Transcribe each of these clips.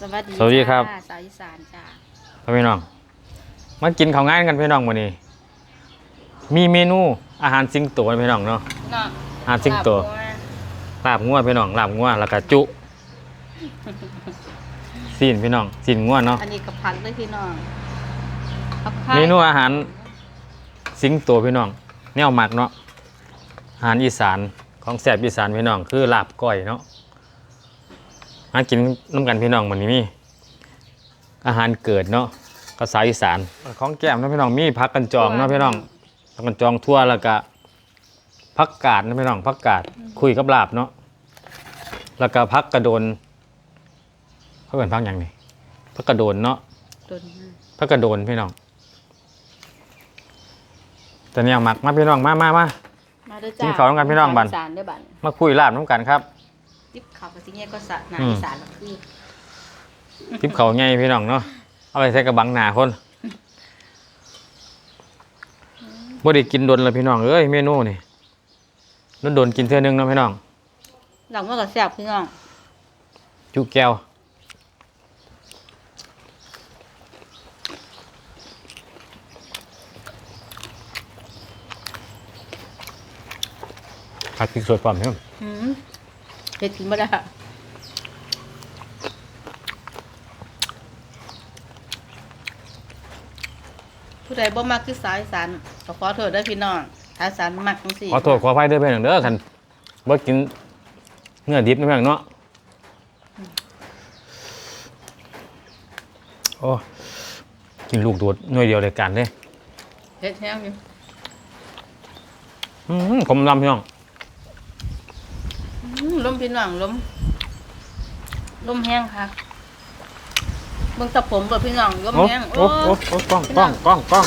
สวัสดีสวัสดีครับ จ้าสาวอีสานจ้าพ่อพี่น้องมากินข้าวงานกันพี่น้องวันนี้ มีเมนูอาหารสิงโตนะพี่น้องเนาะเนาะอาหารสิงโตลาบงัวลาบงัวพี่น้องลาบงัวแล้วก็จุซีนพี่น้องซีนงัวเนาะ อันนี้กับผักเลยพี่น้องผักไผ่เมนูอาหาร สิงโตพี่น้องแนวหมักเนาะอาหารอีสานของแสบอีสานพี่น้องคือลาบก้อยเนาะ มากินน้ำกันพี่น้องวันนี้มี อาหารเกิดเนาะภาษาอีสานของแก้มเนาะพี่น้องมีผักกันจองเนาะพี่น้องผักกันจองทั่วแล้วก็ผักกาดเนาะพี่น้องผักกาดคุยกับลาบเนาะแล้วก็ผักกระโดนเขาเป็นผักอย่างนี้ผักกระโดนเนาะต้นพระกระโดนพี่น้องแต่เนี่ยหมักมาพี่น้องมามามามาเด้อกิจ้านข้าวน้ำกันพี่น้องบัดอีสานเด้อบันมาคุยลาบน้ำกันครับ จิบข้าวกับสิเงี้ยก็สะหนาอืมอีสานละคือทิปเขาไงพี่น้องเนาะเอาไปใส่กระบังหนาคนบ่ได้กินโดนเลยพี่น้องเอ้ยเมนูนี่โดนโดนๆกินเท่อนึงเนาะพี่น้อง หลังว่ากับแซ่บพี่น้องจุแก้วผัดพริกสดพร้อมครับหืม เผ็ดกินบ่ได้ค่ะผู้ใดบ่มักคือสาวอีสานก็ขอโทษเด้อพี่น้องสาวอีสานมักจังซี่ขอโทษขออภัยเด้อพี่น้องเด้อคันบ่กินเนื้อดิบนะพี่น้องเนาะโอ้กินลูกโดดหน่วยเดียวเลยกันเลยเผ็ดแห้งอยู่ อืมผมลำพี่น้องอืม ลมพี่น้องลมลมแห้งค่ะเบิ่งตะผมเบ่พี่น้องลมโอ้แห้งโอ้โอ้โอ้กล้องกล้องกล้องกล้อง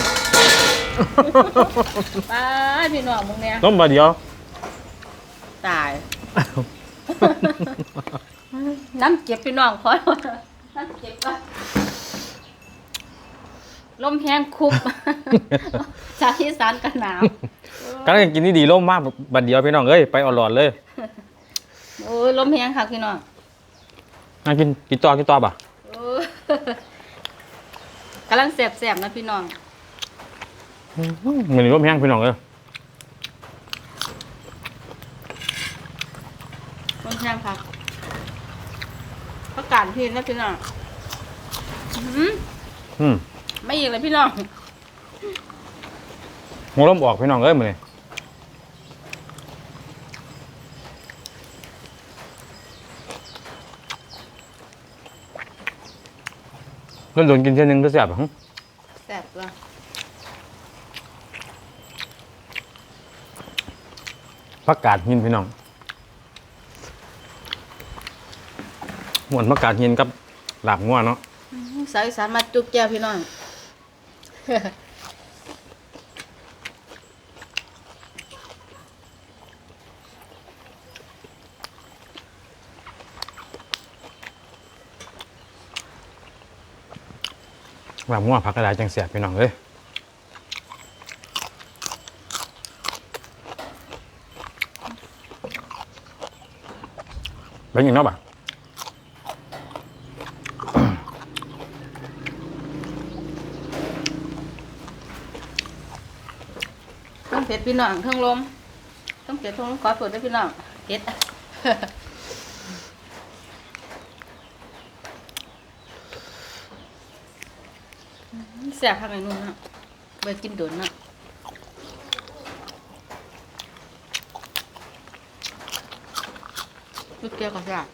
ป้าดพี่น้องมึงเนี่ยล้มบาเดียวตาย น้ำเก็บพี่น้องพอน้ำเก็บก็ลมแห้งคุบจากที่สานกันหนาวกำลังกินนี่ดีล่มมากบาเดียวพี่น้องเอ้ยไปเออหลอดเลย โอ้ยลมแห้งค่ะพี่น้องมากินกินต่อกินต่อป่ะโอ้ยกำลังแสบๆนะพี่น้องมันร่มแห้งพี่น้องเอ้ยลมแห้งค่ะประกาศพี่นะพี่น้องอื้อหืออืมไม่อีกเลยพี่น้องหัวลมออกพี่น้องเอ้ยมือนี่ โดนโดนกินเช่นนึงก็แซ่บอะหึแสบตัวผักกาดหินพี่น้องหวนผักกาดหินกับหลาบงัวเนาะ สาวอีสานมาจุกแก้วพี่น้อง ลาบงัวผักกระดาษจังแซ่บพี่น้องเอ้ยเป็นยังเนาะบ่ะต้องเผ็ดพี่น้องทั้งลมต้งเผ็ดทั้งลมขอสวดด้วยพี่น้องเผ็ด แซ่บพักไอ้นุ่นเนาะไปกินโดนเนาะลูกแก้วก็แซ่บ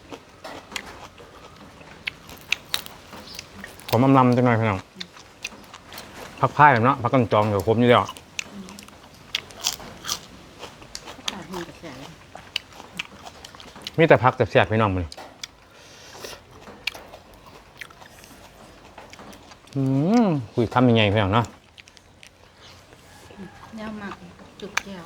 ผมอำลำจังหน่อยพี่น้องพักพ่ายเนาะพักกันจองเดี๋ยวผมอยู่เดียวอ่านี่ก็แซ่บเลยมีแต่พักแต่แซ่บๆพี่น้องมันอืม คุยทำยังไงพี่น้องเนาะแนวมากจุกแก้ว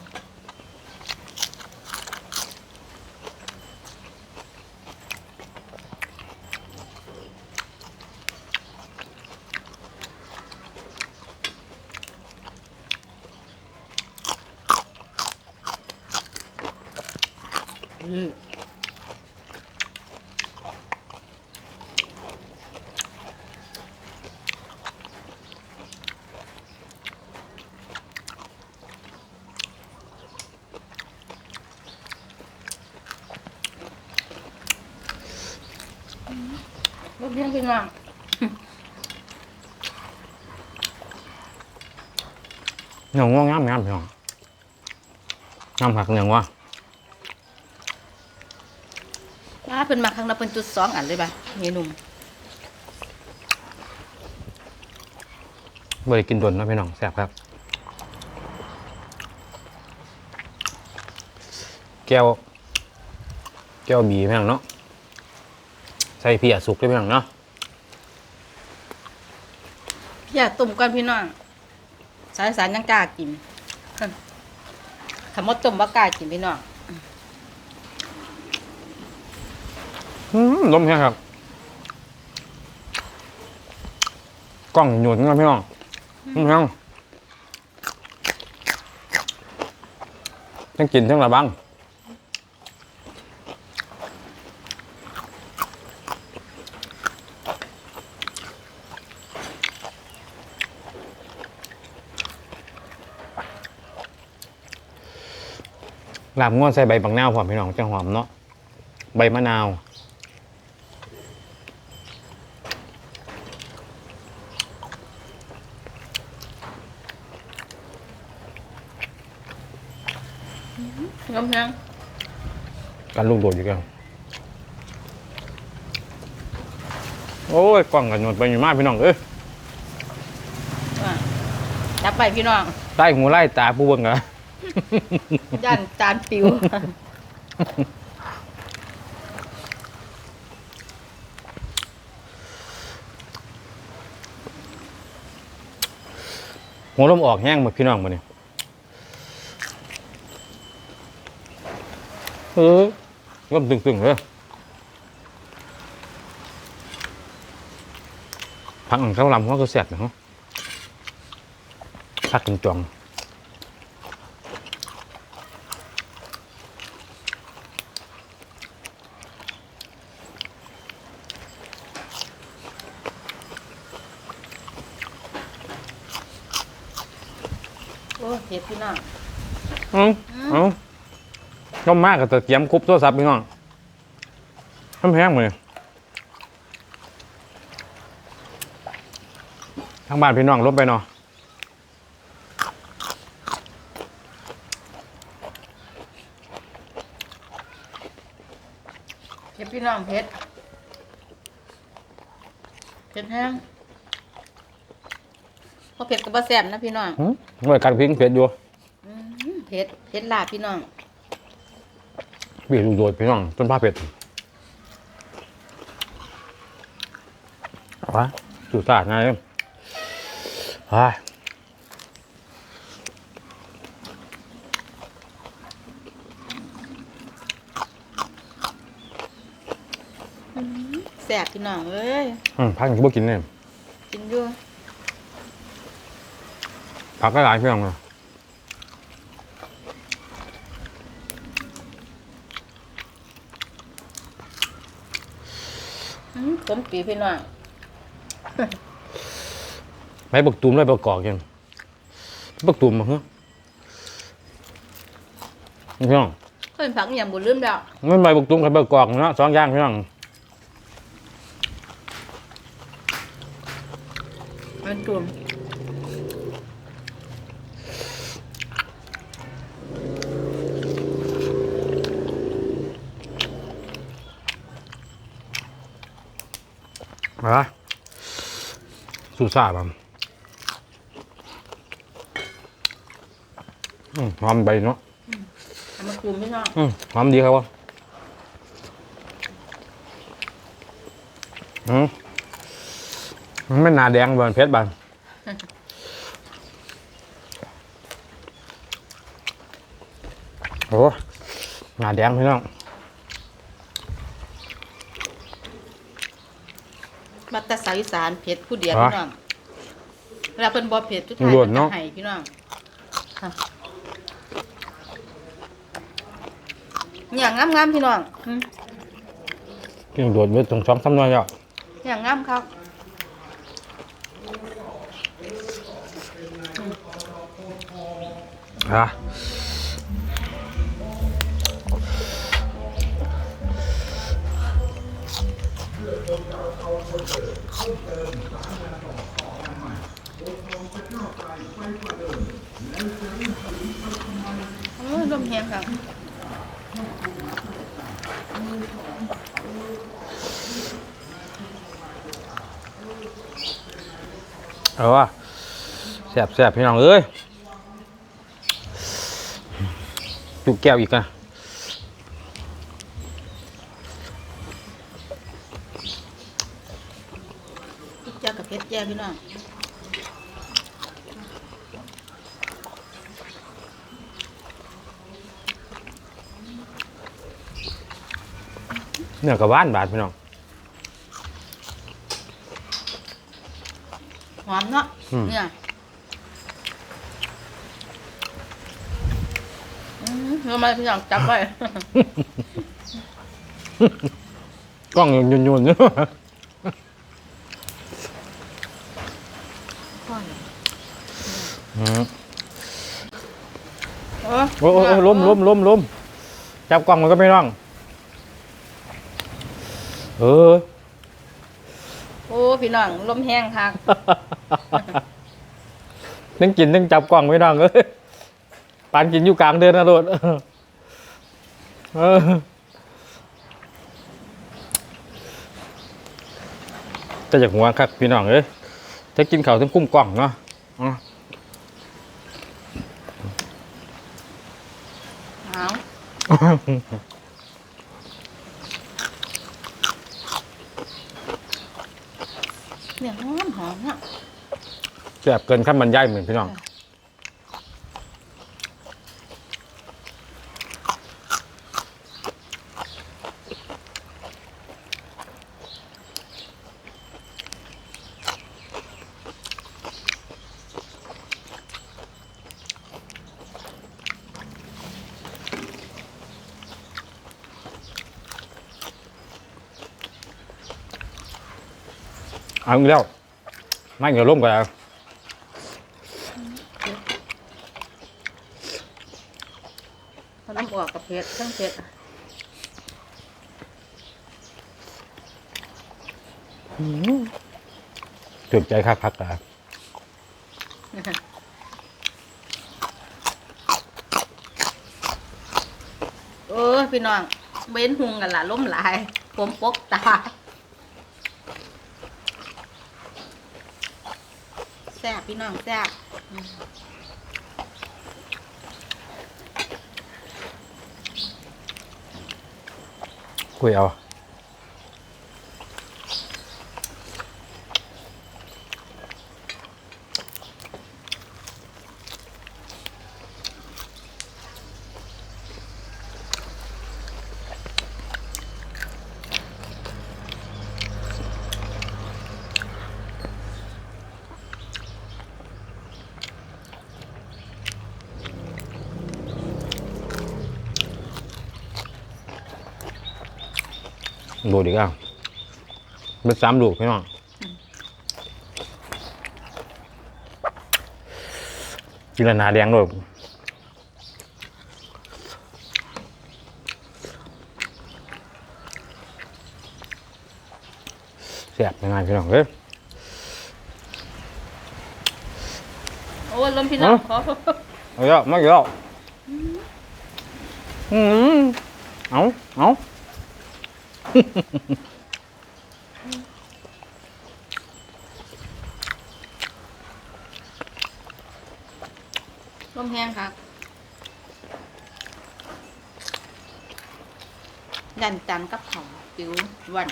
อืม เลี้ยงพี่น้องเหนียวง่วงงามงามพี่น้องงามผักเหนียวว่าป้าเป็นมาครั้งละเป็นจุดสองอันเลยป่ะเมนุ่มบ่ได้กินดนเนาะพี่น้องแซ่บครับ แก้ว แก้วบีพี่น้องเนาะ ใส่เพียสุกเลยพี่น้องเนาะพี่อยากต้มก่อนพี่น้องสายสารยังกล้ากินถ้ามดต้มบ่กล้ากินพี่น้องอืมลมแห้งครับกล้องหยุดนะพี่น้องลมแห้งทั้งกินทั้งระบัง ลาบง่วนใส่ใบบังนาวพร้อมพี่น้องจังหอมเนาะใบมะนาวยำแห้งกันลูกโดดอยู่กันโอ้ยกล้องกันหนดไปอยู่มากพี่น้องเอ้ยอะจับไปพี่น้องใต้หูไล่ตาผู้เบิ่งเหรอ ย่านจานปิว หัวลมออกแห้งหมดพี่น้องมาเนี่ยเออลมตึงๆเลยพักหลังข้าวลำเขาก็แสบนะฮะพักจนจอง อ้เห็ดพี่น้องเอ้าเอ้าต้มมากกับตะเกียมคุบโทรศัพท์พี่น้องทำแห้งหมดเลยทางบ้านพี่น้องลบไปเนาะเห็ดพี่น้องเผ็ดเผ็ดแห้ง พอเผ็ดก็บ่แซ่บนะพี่น้องหืมหน่วยการพิงเผ็ดอยู่อืมเผ็ดเผ็ดลาบพี่น้องบีลูกโดดพี่น้องจนผ้าเผ็ดเอาวะสูตรสาดง่ายเลยไปแซ่บพี่น้องเอ้ยอืมพักยังบ่กินเลยกินอยู่ พักก็หลายพี่น้องเลยอืมผมปีพี่น้องใบบักตูมเลยประกอบยังบักตูมมาเหรอพี่น้องเพิ่นผักอหย่างบ่ลืมแล้วมันใบบักตูมกับประกอบเนาะสองอย่างพี่น้องมันตุ่ม ฮะสูตรสาบอะอืมหอมใบเนาะเอามาตุ่มพี่น้องอืมหอมดีครับวะอืมมันไม่หนาแดงบานเพชรบานโอ้หนาแดงพี่น้อง มาแตะสายอีสานเผ็ดผู้เดียวอะพี่น้องเวลาเพิ่นบ่เผ็ดทุกทายรวดมันเนาะจะให้พี่น้องค่ะอย่างงามๆพี่น้องอืมกินโดดเวทตรงช่องซ้ำน้อยอะอย่างงามครับ ฮะ โอ้ยลมแห้งค่ะเอาว่ะแสบแสบพี่น้องเอ้ยจุกแก้วอีกนะากับเพชรแจ้พี่น้องเนื้อกับว่านบาดพี่น้องหอมเนาะอืมเนี่ยอืมทำไมพี่น้องจับไว้ กล้องยุ่นยุ่นๆเน อะอืมโอ้โอ้โอ้โอ้ล้มล้มล้มล้มจับกล้องมันก็ไม่ร่อง เออ โอ้พี่น้องลมแห้งค่ะนึงกินนึงจับกล้องไม่ร่องเอ้ยปานกินอยู่กลางเดินนะโดดเออจะจากหัวครับพี่น้องเอ้ย ถ้ากินข้าวต้องคุ้มกล้องเนาะอ๋อเอาเนี่ยหอมหอมเนาะแสบเกินขั้นบรรยายเหมือนพี่น้อง เอาอีกแล้วไม่เกี่ยวร่มกันแล้วพอน้ำออกกับเพชรเครื่องเพชรจุดใจคักคักกันเออพี่น้องเบ้นหุงกันละล้มหลาย ผมปกตาแซ่บ พี่น้องแซ่บคุยเอา ดูดีอะเป็นสามลูกพี่น้องกินแล้วหนาแดงด้วยแซ่บยังไงพี่น้องเอ้ย โอ้ยล้มพี่น้องขอเอาเยอะไม่เยอะอืมเอาเอา ล้มแห้งครับดันตันกับเขาปิ้ววัน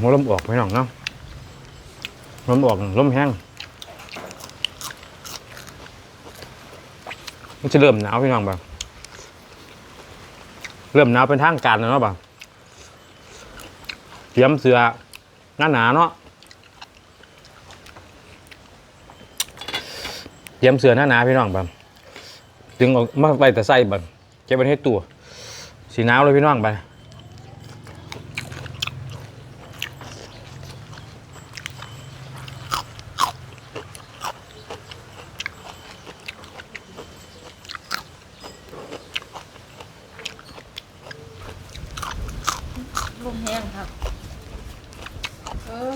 หัวลมออกพี่น้องเนาะลมออกลมแห้งมันจะเริ่มหนาวพี่น้องแบบเริ่มหนาวเป็นทางการแล้วเนาะบ่ะเตรียมเสือหน้าหนาเนาะเตรียมเสือหน้าหนาพี่น้องบ่ะดึงออกมาไปแต่ใส่บ่ะเก็บไว้ให้ตัวสีหนาวเลยพี่น้องไป ลมแห้งครับ เออ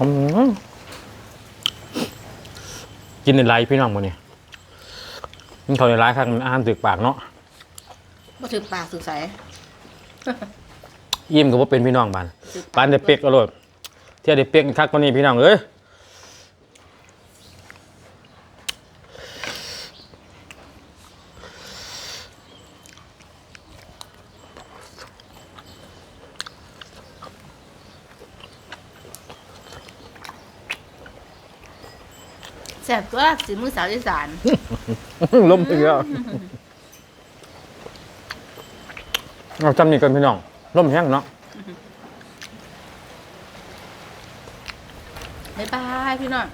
อืม กินในไรพี่น้องมื้อนี้กินเขาวในไรครับอาหารตึกปากเนาะมาถือปากสุดใสอิ่มก็บ่เป็นพี่น้องบ้านถือปานได้เป็กอร่อยเที่ยวได้เป็กคักกว่านี้พี่น้องเอ้ย แสบตัวสีมือสาวอีสานล้มอีกแล้วเอาจำนี่กันพี่น้องล้มแห้งเนาะบ๊ายบายพี่น้อง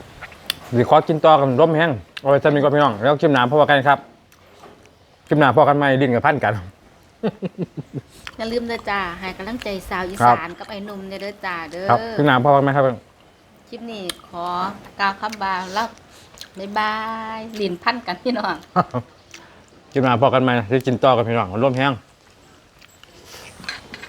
สิขอกินต่อกันล้มแห้งเอาไว้จำนี่กันพี่น้อง แล้วคลิปหน้าพบกันครับคลิปหน้าพอกันใหม่ดิ้นกับพันกันอย่าลืมเด้อจ้าให้กำลังใจสาวอีครับสานกับไอ้หนุ่มเด้อเด้อจ้าเด้อครับคลิปหน้าพอกันไหมครับคลิปนี้ขอกล่าวคำบาแล้ว บ๊ายบายลินพันกันพี่น้อง กินมาพอกันไหมจะกินต่อกันพี่น้องร่วมแห้ง